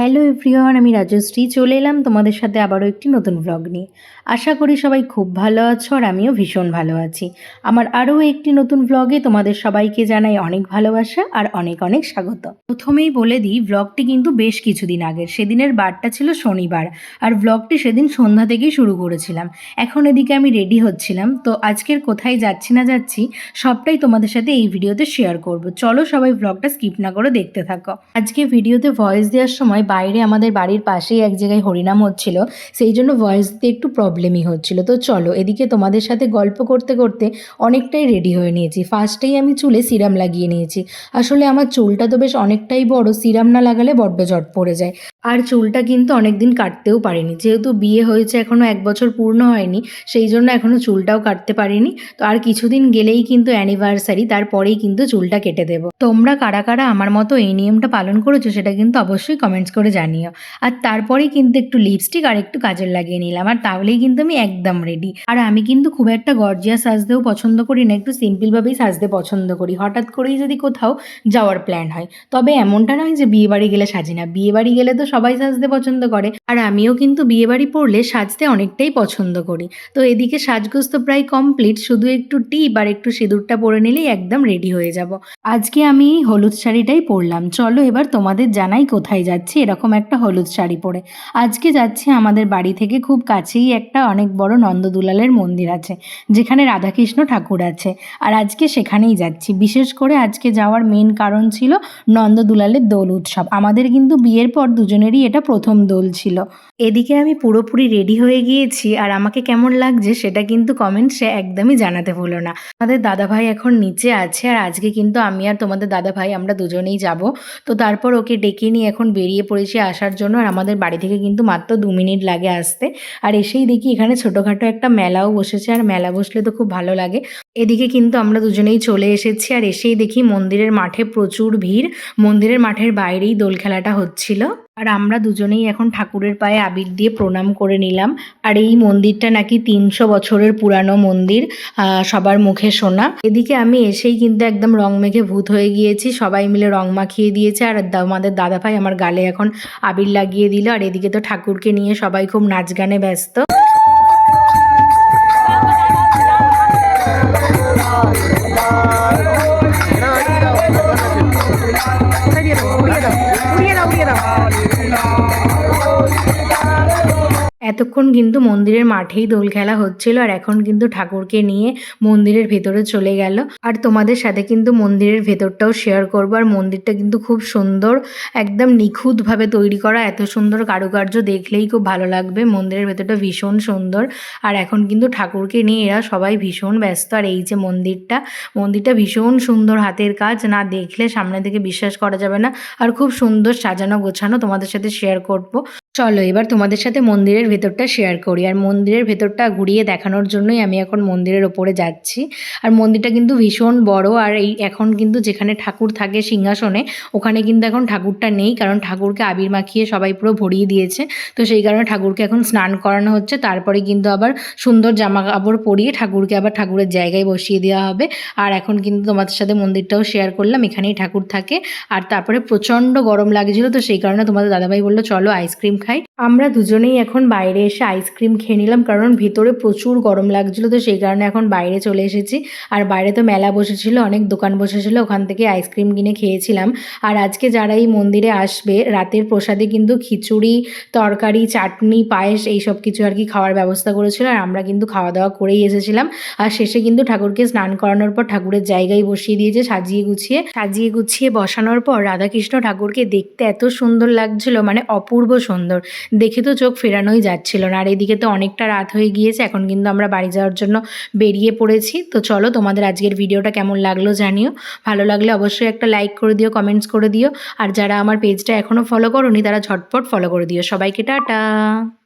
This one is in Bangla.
হ্যালো এভরিওয়ান আমি রাজশ্রী। চলে এলাম তোমাদের সাথে আবারও একটি নতুন ব্লগ নিয়ে। আশা করি সবাই খুব ভালো আছো আর আমিও ভীষণ ভালো আছি। আমার আরও একটি নতুন ব্লগে তোমাদের সবাইকে জানাই অনেক ভালোবাসা আর অনেক অনেক স্বাগত। প্রথমেই বলে দিই ব্লগটি কিন্তু বেশ কিছুদিন আগের। সেদিনের বারটা ছিল শনিবার আর ব্লগটি সেদিন সন্ধ্যা থেকেই শুরু করেছিলাম। এখন এদিকে আমি রেডি হচ্ছিলাম। তো আজকের কোথায় যাচ্ছি না যাচ্ছি, সবটাই তোমাদের সাথে এই ভিডিওতে শেয়ার করব। চলো সবাই ব্লগটা স্কিপ না করে দেখতে থাকো। আজকে ভিডিওতে ভয়েস দেওয়ার সময় বাইরে আমাদের বাড়ির পাশেই এক জায়গায় হরিনাম হচ্ছিল, সেই জন্য ভয়েস দিতে একটু প্রবলেমই হচ্ছিল। তো চলো, এদিকে তোমাদের সাথে গল্প করতে করতে অনেকটাই রেডি হয়ে নিয়েছি। ফার্স্টেই আমি চুলে সিরাম লাগিয়ে নিয়েছি। আসলে আমার চুলটা তো বেশ অনেকটাই বড়, সিরাম না লাগালে বড্ড জট পড়ে যায়। আর চুলটা কিন্তু অনেকদিন কাটতেও পারিনি। যেহেতু বিয়ে হয়েছে এখনও এক বছর পূর্ণ হয়নি, সেই জন্য এখনও চুলটাও কাটতে পারিনি। তো আর কিছুদিন গেলেই কিন্তু অ্যানিভার্সারি তারপরেই কিন্তু চুলটা কেটে দেবো। তোমরা কারা কারা আমার মতো এই নিয়মটা পালন করেছ, সেটা কিন্তু অবশ্যই কমেন্টস করে জানিও। আর তারপরেই কিন্তু একটু লিপস্টিক আর একটু কাজল লাগিয়ে নিলাম। আর তাহলেই কিন্তু আমি একদম রেডি আর আমি কিন্তু খুব একটা গর্জিয়া সাজতেও পছন্দ করি না, একটু সিম্পলভাবেই সাজতে পছন্দ করি। হঠাৎ করেই যদি কোথাও যাওয়ার প্ল্যান হয়। তবে এমনটা নয় যে বিয়ে বাড়ি গেলে সাজি না। বিয়ে বাড়ি গেলে তো সবাই সাজতে পছন্দ করে। আর আমিও কিন্তু বিয়ে বাড়ি পড়লে সাজতে অনেকটাই পছন্দ করি। তো এদিকে সাজগোজ তো প্রায় কমপ্লিট শুধু একটু টিপ আর একটু সিঁদুরটা পরে নিলেই একদম রেডি হয়ে যাব। আজকে আমি হলুদ শাড়িটাই পরলাম। চলো এবার তোমাদের জানাই কোথায় যাচ্ছি। এরকম একটা হলুদ শাড়ি পরে। আজকে যাচ্ছি আমাদের বাড়ি থেকে খুব কাছেই একটা অনেক বড় নন্দদুলালের মন্দির আছে, যেখানে রাধাকৃষ্ণ ঠাকুর আছে। আর আজকে সেখানেই যাচ্ছি। বিশেষ করে আজকে যাওয়ার মেন কারণ ছিল নন্দদুলালের দোল উৎসব। আমাদের কিন্তু বিয়ের পর দুজনেরই এটা প্রথম দোল ছিল। এদিকে আমি পুরোপুরি রেডি হয়ে গিয়েছি আর আমাকে কেমন লাগছে সেটা কিন্তু কমেন্ট সে একদমই জানাতে ভুলো না। আমাদের দাদাভাই এখন নিচে আছে আর আজকে কিন্তু আমি আর তোমাদের দাদাভাই আমরা দুজনেই যাব। তো তারপর ওকে ডেকে নিয়ে এখন বেরিয়ে পড়েছি আসার জন্য, আর আমাদের বাড়ি থেকে কিন্তু মাত্র দু মিনিট লাগে আসতে। আর এসেই দেখি এখানে ছোটোখাটো একটা মেলাও বসেছে, আর মেলা বসলে তো খুব ভালো লাগে। এদিকে কিন্তু আমরা দুজনেই চলে এসেছি আর এসেই দেখি মন্দিরের মাঠে প্রচুর ভিড়। মন্দিরের মাঠের বাইরেই দোল খেলাটা হচ্ছিল। আর আমরা দুজনেই এখন ঠাকুরের পায়ে আবির দিয়ে প্রণাম করে নিলাম। আর এই মন্দিরটা নাকি তিনশো বছরের পুরানো মন্দির সবার মুখে শোনা। এদিকে আমি এসেই কিন্তু একদম রং মেখে ভূত হয়ে গিয়েছি। সবাই মিলে রং মাখিয়ে দিয়েছে আর আমাদের দাদা ভাই আমার গালে এখন আবির লাগিয়ে দিল। আর এদিকে তো ঠাকুরকে নিয়ে সবাই খুব নাচ গানে ব্যস্ত। Tiger. এতক্ষণ কিন্তু মন্দিরের মাঠেই দোল খেলা হচ্ছিল আর এখন কিন্তু ঠাকুরকে নিয়ে মন্দিরের ভেতরে চলে গেল। আর তোমাদের সাথে কিন্তু মন্দিরের ভেতরটাও শেয়ার করব। আর মন্দিরটা কিন্তু খুব সুন্দর, একদম নিখুঁতভাবে তৈরি করা। এত সুন্দর কারুকার্য দেখলেই খুব ভালো লাগবে। মন্দিরের ভেতরটা ভীষণ সুন্দর। আর এখন কিন্তু ঠাকুরকে নিয়ে এরা সবাই ভীষণ ব্যস্ত। আর এই যে মন্দিরটা মন্দিরটা ভীষণ সুন্দর হাতের কাজ। না দেখলে সামনে থেকে বিশ্বাস করা যাবে না। আর খুব সুন্দর সাজানো গোছানো তোমাদের সাথে শেয়ার করব। চলো, এবার তোমাদের সাথে মন্দিরের ভেতরটা শেয়ার করি। আর মন্দিরের ভেতরটা ঘুরিয়ে দেখানোর জন্যই আমি এখন মন্দিরের ওপরে যাচ্ছি। আর মন্দিরটা কিন্তু ভীষণ বড়, আর এই এখন কিন্তু যেখানে ঠাকুর থাকে সিংহাসনে, ওখানে কিন্তু এখন ঠাকুরটা নেই, কারণ ঠাকুরকে আবির মাখিয়ে সবাই পুরো ভরিয়ে দিয়েছে। তো সেই কারণে ঠাকুরকে এখন স্নান করানো হচ্ছে। তারপরে কিন্তু আবার সুন্দর জামা কাপড় পরিয়ে ঠাকুরকে আবার ঠাকুরের জায়গায় বসিয়ে দেওয়া হবে। আর এখন কিন্তু তোমাদের সাথে মন্দিরটাও শেয়ার করলাম, এখানেই ঠাকুর থাকে। আর তারপরে প্রচণ্ড গরম লাগছিল, তো সেই কারণে তোমাদের দাদাভাই বলল, চলো আইসক্রিম খাই আমরা দুজনেই এখন বাইরে এসে আইসক্রিম খেয়ে নিলাম, কারণ ভিতরে প্রচুর গরম লাগছিল, তো সেই কারণে এখন বাইরে চলে এসেছি। আর বাইরে তো মেলা বসেছিল, অনেক দোকান বসেছিল, ওখান থেকে আইসক্রিম কিনে খেয়েছিলাম। আর আজকে যারা এই মন্দিরে আসবে, রাতের প্রসাদে কিন্তু খিচুড়ি, তরকারি, চাটনি, পায়েস, এই সব কিছু আর কি খাওয়ার ব্যবস্থা করেছিল, আর আমরা কিন্তু খাওয়া দাওয়া করেই এসেছিলাম। আর শেষে কিন্তু ঠাকুরকে স্নান করানোর পর ঠাকুরের জায়গায় বসিয়ে দিয়েছে, সাজিয়ে গুছিয়ে। সাজিয়ে গুছিয়ে বসানোর পর রাধাকৃষ্ণ ঠাকুরকে দেখতে এত সুন্দর লাগছিল মানে অপূর্ব সুন্দর। দেখে তো চোখ ফেরানোই যাচ্ছিল না। আর এদিকে তো অনেকটা রাত হয়ে গিয়েছে, এখন কিন্তু আমরা বাড়ি যাওয়ার জন্য বেরিয়ে পড়েছি। তো চলো তোমাদের আজকের ভিডিওটা কেমন লাগল জানিও। ভালো লাগলে অবশ্যই একটা লাইক করে দিও কমেন্টস করে দিও। আর যারা আমার পেজটা এখনও ফলো করোনি, তারা ঝটপট ফলো করে দিও। সবাইকে টাটা!